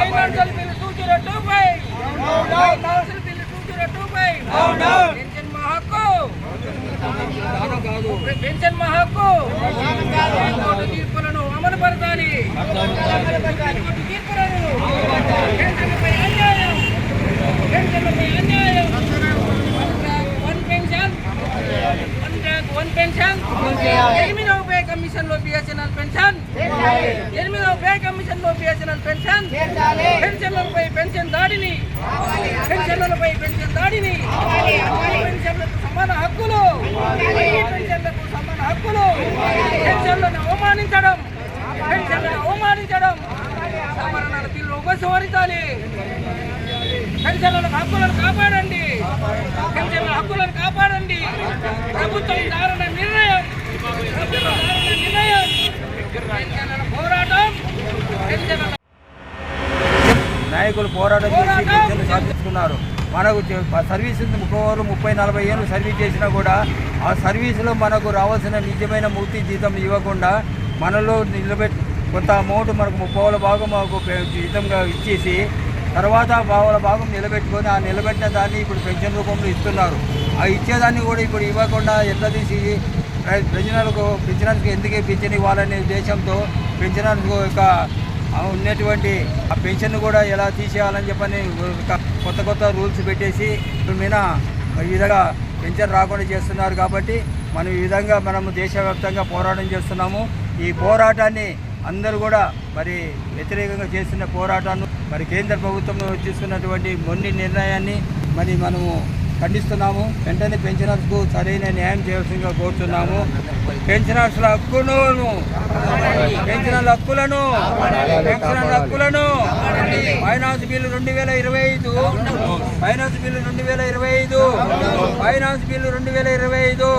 Zero two five council bill two zero two five pension మా హక్కు pension మా హక్కు హైకోర్టు తీర్పులను అమలు పరచాలి పెన్షన్లపై అన్యాయం పెన్షన్లపై అన్యాయం one pension one rank one pension ఎనిమిదవ పే కమిషన్లో బిఎస్ఎన్ఎల్ పెన్షన్ ఎనిమిదవ పే కమిషన్లో బిఎస్ఎన్ఎల్ పెన్షన్ పెన్షన్లపై పెన్షన్ దాడిని పెన్షన్లపై పెన్షన్ దాడిని పెన్షన్లకు సమాన హక్కులు పెన్షన్లకు సమాన హక్కులు పెన్షన్లను అవమానించడం పెన్షన్లను అవమానించడం సవరణల బిల్లు ఉపసంహరించాలి. పెన్షన్ల హక్కులను కాపాడండి పెన్షన్ల హక్కులను కాపాడండి ప్రభుత్వం దారుణ నిర్ణయం ప్రభుత్వం దారుణ నిర్ణయం పెన్షన్ల పోరాటం పెన్షన్ల నాయకులు పోరాటం చేసి పెన్షన్లు సాధిస్తున్నారు. మనకు సర్వీస్ ముప్పై ముప్పై నలభై ఏళ్ళు సర్వీస్ చేసినా కూడా ఆ సర్వీసులో మనకు రావాల్సిన నిజమైన మూర్తి జీతం ఇవ్వకుండా మనలో నిలబెట్టి కొంత అమౌంట్ మనకు ముప్పై భాగం మాకు జీతంగా ఇచ్చేసి తర్వాత పావుల భాగం నిలబెట్టుకొని ఆ నిలబెట్టిన దాన్ని ఇప్పుడు పెన్షన్ రూపంలో ఇస్తున్నారు. ఆ ఇచ్చేదాన్ని కూడా ఇప్పుడు ఇవ్వకుండా ఎట్లా తీసి ప్రజలకు పెన్షనర్స్కి ఎందుకే పెన్షన్ ఇవ్వాలనే ఉద్దేశంతో పెన్షనర్స్ యొక్క ఉన్నటువంటి ఆ పెన్షన్ కూడా ఎలా తీసేయాలని చెప్పని కొత్త కొత్త రూల్స్ పెట్టేసి మీద ఈ విధంగా పెన్షన్ రాకుండా చేస్తున్నారు కాబట్టి మనం ఈ విధంగా మనము దేశవ్యాప్తంగా పోరాటం చేస్తున్నాము. ఈ పోరాటాన్ని అందరూ కూడా మరి వ్యతిరేకంగా చేస్తున్న పోరాటాన్ని మరి కేంద్ర ప్రభుత్వం తీసుకున్నటువంటి మొన్ని నిర్ణయాన్ని మరి మనము ఖండిస్తున్నాము. వెంటనే పెన్షనర్స్కు సరైన న్యాయం చేయాల్సిందిగా కోరుతున్నాము. పెన్షనర్స్ల హక్కును పెన్షనర్ల హక్కులను పెన్షనర్ల హక్కులను. ఫైనాన్స్ బిల్లు రెండు వేల ఇరవై ఐదు. ఫైనాన్స్ బిల్లు రెండు వేల ఇరవై ఐదు. ఫైనాన్స్ బిల్లు రెండు వేల ఇరవై ఐదు.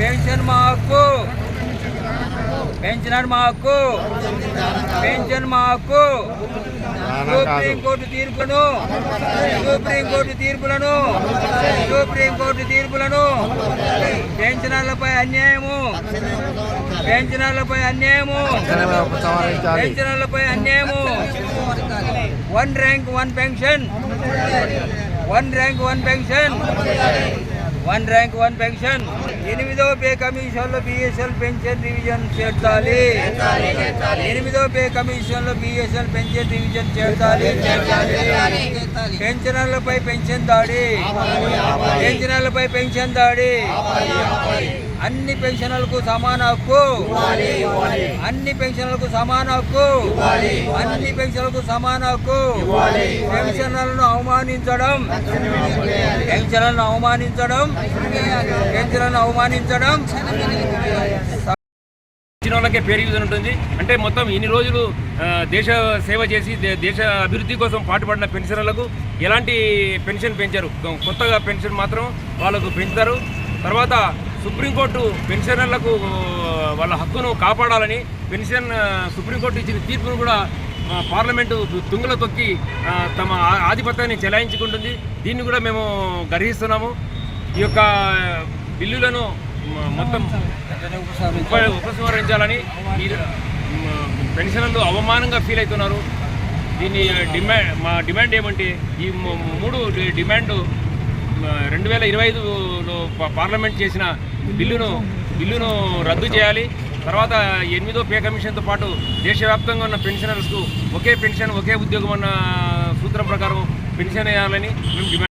పెన్షన్ మా హక్కు. పెన్షనర్ మా హక్కు. పెన్షన్ మా హక్కు. సుప్రీంకోర్టు తీర్పులను సుప్రీంకోర్టు తీర్పులను సుప్రీంకోర్టు తీర్పులను పెన్షనర్లపై అన్యాయము పెన్షనర్లపై అన్యాయము పెన్షనర్లపై అన్యాయము. One rank one pension one rank one pension one rank one pension ఎనిమిదవ పే కమిషన్లో బిఎస్ఎల్ పెన్షన్ రివిజన్ చేర్చాలి. ఎనిమిదవ పే కమిషన్లో బిఎస్ఎల్ పెన్షన్ రివిజన్ చేర్చాలి. పెన్షనర్లపై పెన్షన్ దాడి. పెన్షనర్లపై పెన్షన్ దాడి. అన్ని పెన్షనర్లకు సమాన హక్కు. అన్ని పెన్షనర్లకు సమాన హక్కు. అన్ని పెన్షన్లకు సమాన హక్కు. పెన్షనర్లను అవమానించడం. పెన్షనర్లను అవమానించడం. పెన్షనర్లను అవమానించడం. ఇచ్చిన వాళ్ళకే పేరు ఉంటుంది. అంటే మొత్తం ఇన్ని రోజులు దేశ సేవ చేసి దేశ అభివృద్ధి కోసం పాటుపడిన పెన్షనర్లకు ఎలాంటి పెన్షన్ పెంచారు? కొత్తగా పెన్షన్ మాత్రం వాళ్ళకు పెంచుతారు. తర్వాత సుప్రీంకోర్టు పెన్షనర్లకు వాళ్ళ హక్కును కాపాడాలని పెన్షన్ సుప్రీంకోర్టు ఇచ్చిన తీర్పును కూడా పార్లమెంటు తుంగలో తొక్కి తమ ఆ- ఆధిపత్యాన్ని చెలాయించుకుంటుంది. దీన్ని కూడా మేము గర్హిస్తున్నాము. ఈ యొక్క బిల్లులను మొత్తం ఉపసంహరించాలని పెన్షనర్లు అవమానంగా ఫీల్ అవుతున్నారు. దీన్ని డిమాండ్ మా డిమాండ్ ఏమంటే ఈ మూడు డిమాండ్ రెండు వేల ఇరవై ఐదులో పార్లమెంట్ చేసిన బిల్లును బిల్లును రద్దు చేయాలి. తర్వాత ఎనిమిదో పే కమిషన్తో పాటు దేశవ్యాప్తంగా ఉన్న పెన్షనర్స్కు ఒకే పెన్షన్ ఒకే ఉద్యోగం అన్న సూత్రం ప్రకారం పెన్షన్ వేయాలని మేము డిమాండ్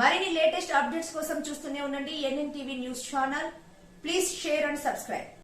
మరిన్ని లేటెస్ట్ అప్డేట్స్ కోసం చూస్తూనే ఉండండి. NN TV news channel. Please share and subscribe.